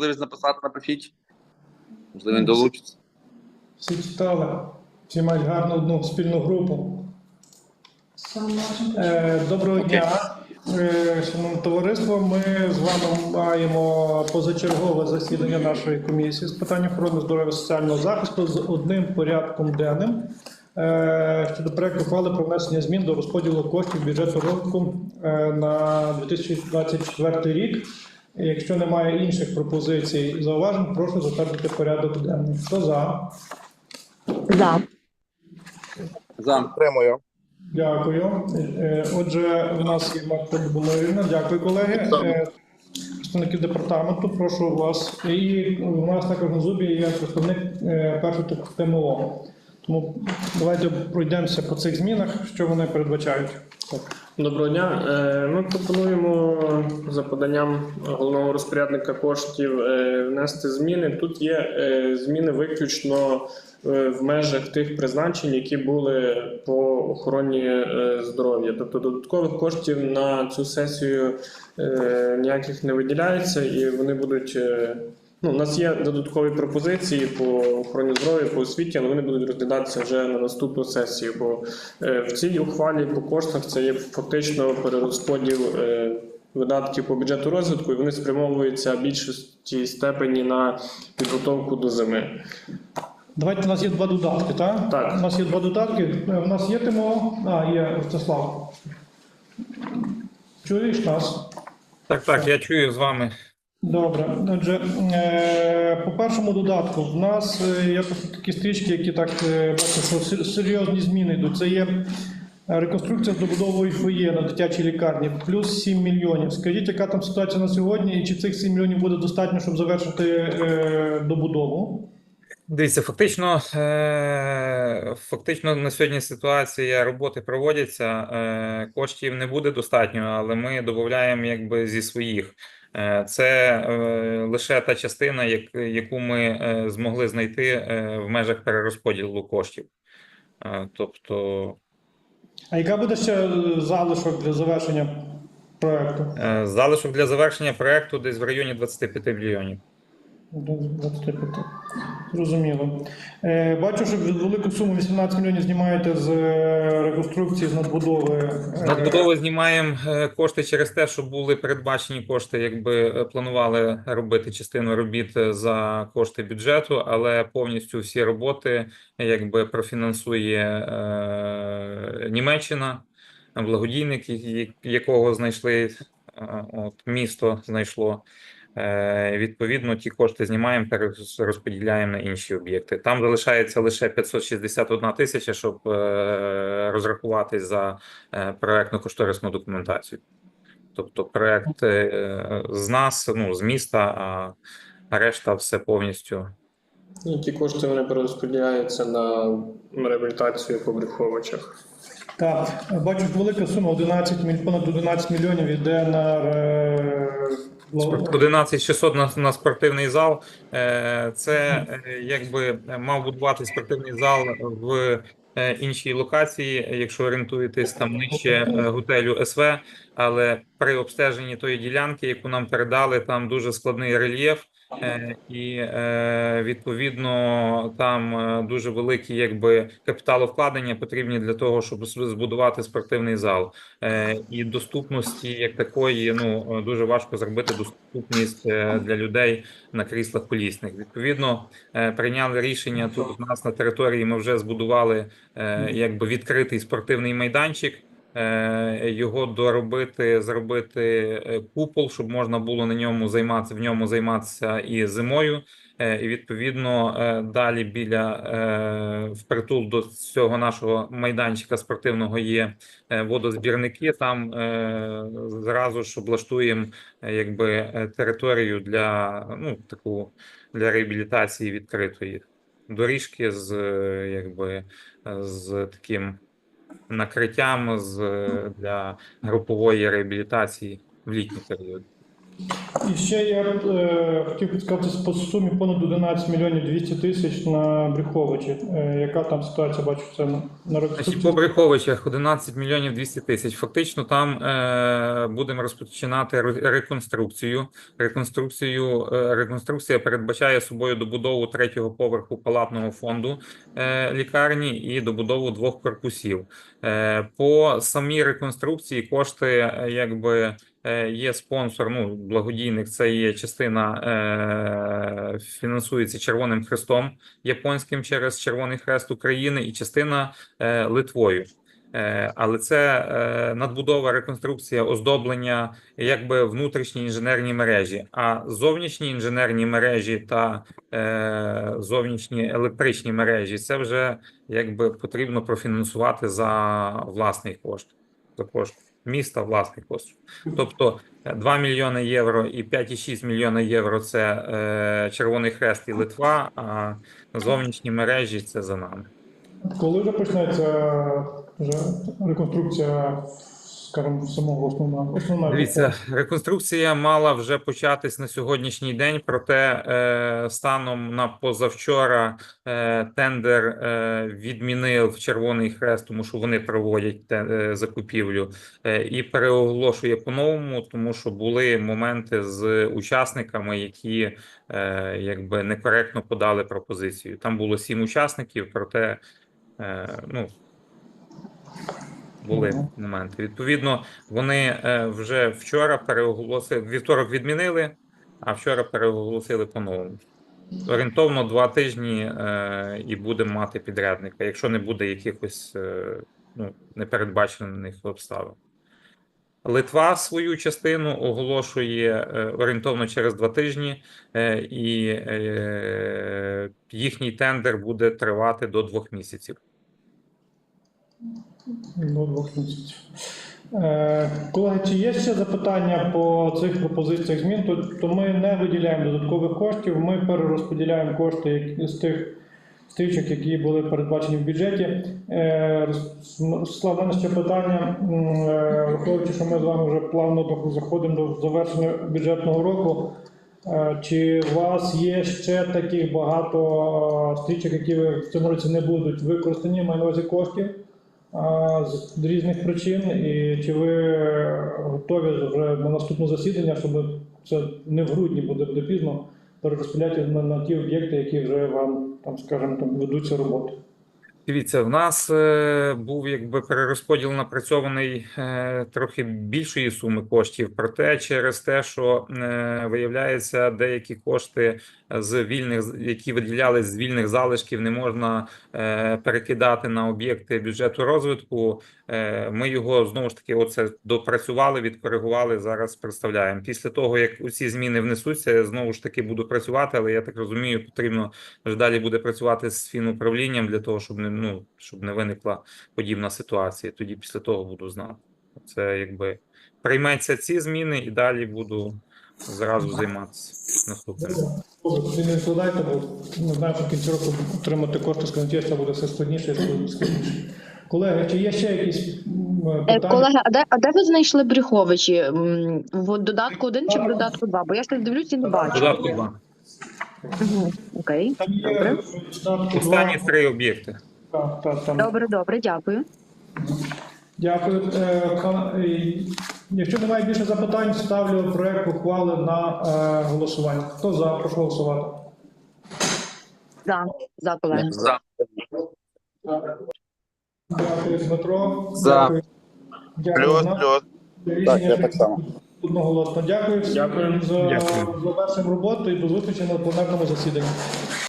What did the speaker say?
можливість написати, напишіть. Можливо, він долучиться. Всі читали, всі мають гарну одну спільну групу. Е, Доброго дня, Е, шановне товариство. Ми з вами маємо позачергове засідання нашої комісії з питань охорони здоров'я соціального захисту з одним порядком денним е, щодо проекту ухвали про внесення змін до розподілу коштів бюджету розвитку е, на 2024 рік. Якщо немає інших пропозицій і зауважень, прошу затвердити порядок денний. Хто за? За. За. Підтримую. Дякую. Е, Отже, у нас є Марта Любомирівна. Дякую, колеги. Е, Представників департаменту, прошу вас. І у нас також на зубі є представник е, першого ТМО. Тому давайте пройдемося по цих змінах, що вони передбачають. Так. Доброго дня. Е, Ми пропонуємо за поданням головного розпорядника коштів е, внести зміни. Тут є е, зміни виключно в межах тих призначень, які були по охороні здоров'я. Тобто додаткових коштів на цю сесію ніяких не виділяється, і вони будуть. Ну, у нас є додаткові пропозиції по охороні здоров'я, по освіті, але вони будуть розглядатися вже на наступну сесію. Бо е, в цій ухвалі по коштах це є фактично перерозподіл е, видатків по бюджету розвитку, і вони спрямовуються в більшості степені на підготовку до зими. Давайте у нас є два додатки, так? Так. У нас є два додатки. Е, У нас є ТМО, а є Ростислав. Чуєш нас? Так, так, я чую з вами. Добре. Отже, е, по першому додатку в нас е, є такі стрічки, які так е, бачу, що серйозні зміни йдуть. Це є реконструкція з добудовою фоє на дитячій лікарні, плюс 7 мільйонів. Скажіть, яка там ситуація на сьогодні, і чи цих 7 мільйонів буде достатньо, щоб завершити добудову? Дивіться, фактично, фактично на сьогодні ситуація роботи проводяться. Коштів не буде достатньо, але ми додаємо якби зі своїх. Е, це е, лише та частина, яку ми е, змогли знайти в межах перерозподілу коштів. Тобто А яка буде ще залишок для завершення проекту? залишок для завершення проекту десь в районі 25 мільйонів. До 25. Зрозуміло. Е, бачу, що велику суму 18 мільйонів знімаєте з е, реконструкції, з надбудови. Е, З надбудови знімаємо кошти через те, що були передбачені кошти, якби планували робити частину робіт за кошти бюджету, але повністю всі роботи якби профінансує е, Німеччина, благодійник, якого знайшли, от місто знайшло. Е, Відповідно, ті кошти знімаємо, перерозподіляємо на інші об'єкти. Там залишається лише 561 тисяча, щоб е, розрахуватись за е, проектно-кошторисну документацію. Тобто проект з нас, ну, з міста, а решта все повністю. І ті кошти вони перерозподіляються на реабілітацію по брюховичах. Так, бачу, велика сума 11 міль- понад 11 мільйонів йде на е, бла- 11 600 на, на спортивний зал. Е, Це е, якби мав будувати спортивний зал в е, іншій локації, якщо орієнтуєтесь там нижче е, готелю СВ. Але при обстеженні тої ділянки, яку нам передали, там дуже складний рельєф. Е, І е, відповідно там е, дуже великі якби капіталовкладення потрібні для того, щоб збудувати спортивний зал. І доступності як такої ну дуже важко зробити доступність для людей на кріслах колісних. Відповідно, прийняли рішення тут у нас на території. Ми вже збудували якби відкритий спортивний майданчик. Е, Його доробити, зробити е, купол, щоб можна було на ньому займатися, в ньому займатися і зимою. Е, І відповідно далі біля впритул до цього нашого майданчика спортивного є водозбірники. Там зразу ж облаштуємо якби територію для ну таку для реабілітації відкритої доріжки з якби з таким накриттям з е, для групової реабілітації в літній період. І ще я е, хотів підсказати по сумі понад 11 мільйонів 200 тисяч на Брюховичі. Е, яка там ситуація, бачу, це на, на по Брюховичах 11 мільйонів 200 тисяч. Фактично там е, будемо розпочинати ре- реконструкцію. Реконструкцію е, реконструкція передбачає собою добудову третього поверху палатного фонду е, лікарні і добудову двох корпусів. Е, по самій реконструкції кошти, е, якби. Е, Є спонсор, ну благодійник. Це є частина е, фінансується Червоним Хрестом японським через Червоний Хрест України, і частина е, Литвою. Е, Але це е, надбудова, реконструкція, оздоблення, якби внутрішні інженерні мережі. А зовнішні інженерні мережі та зовнішні електричні мережі це вже якби потрібно профінансувати за власний кошт, за кошт міста власний кошт. Тобто е, 2 мільйони євро і 5,6 мільйона євро це е, Червоний Хрест і Литва, а зовнішні мережі це за нами. Коли вже почнеться вже реконструкція, скажімо, самого основного основного? Дивіться, реконструкція мала вже початись на сьогоднішній день, проте е, станом на позавчора е, тендер е, відмінив Червоний Хрест, тому що вони проводять те, е, закупівлю, е, і переоголошує по-новому, тому що були моменти з учасниками, які е, якби некоректно подали пропозицію. Там було сім учасників, проте е, ну. Були моменти. Відповідно, вони е, вже вчора переоголосили, вівторок відмінили, а вчора переоголосили по-новому. Орієнтовно два тижні е, і будемо мати підрядника, якщо не буде якихось е, ну, непередбачених обставин. Литва свою частину оголошує е, орієнтовно через два тижні, е, і е, їхній тендер буде тривати до двох місяців. До двох місяців. Е, Колеги, чи є ще запитання по цих пропозиціях змін? То, то ми не виділяємо додаткових коштів, ми перерозподіляємо кошти з тих стрічок, які були передбачені в бюджеті. Е, Рос- мене ще питання, е, враховуючи, що ми з вами вже плавно заходимо до завершення бюджетного року. Чи у вас є ще таких багато стрічок, які в цьому році не будуть використані, маю на увазі коштів? З різних причин, і чи ви готові вже на наступне засідання, щоб це не в грудні буде, буде пізно, перерозподіляти на, на ті об'єкти, які вже вам там, скажімо, там ведуться роботи. Дивіться, в нас е, був якби перерозподіл напрацьований е, трохи більшої суми коштів, проте через те, що е, виявляється, деякі кошти з вільних, які виділялись з вільних залишків, не можна е, перекидати на об'єкти бюджету розвитку. Ми його знову ж таки, оце допрацювали, відкоригували. Зараз представляємо. Після того як усі зміни внесуться, я знову ж таки буду працювати, але я так розумію, потрібно вже далі буде працювати з фінуправлінням для того, щоб не ну щоб не виникла подібна ситуація. Тоді після того буду знати. Це якби прийметься ці зміни, і далі буду зразу займатися наступним. Добре, не відкладайте, бо не знаю, що кінці року отримати кошти з контесту буде все складніше складніше. Колеги, чи є ще якісь Е, питання? Колеги, а де, а де ви знайшли Брюховичі? В додатку 1 чи в додатку 2? Бо я щось дивлюсь і не бачу. Додатку два. Мгм, Окей. Останні три об'єкти. Так, так, там. Добре, добре, дякую. Дякую. Е, Якщо немає більше запитань, ставлю проект ухвали на е, голосування. Хто за? Прошу голосувати. За, за колеги. За. Дякую, Дмитро. За. Дякую. Дякую. Плюс, На- плюс. Так, я так само. Одноголосно. Дякую всім Дякую. за Дякую. завершення роботи і до зустрічі на пленарному засіданні.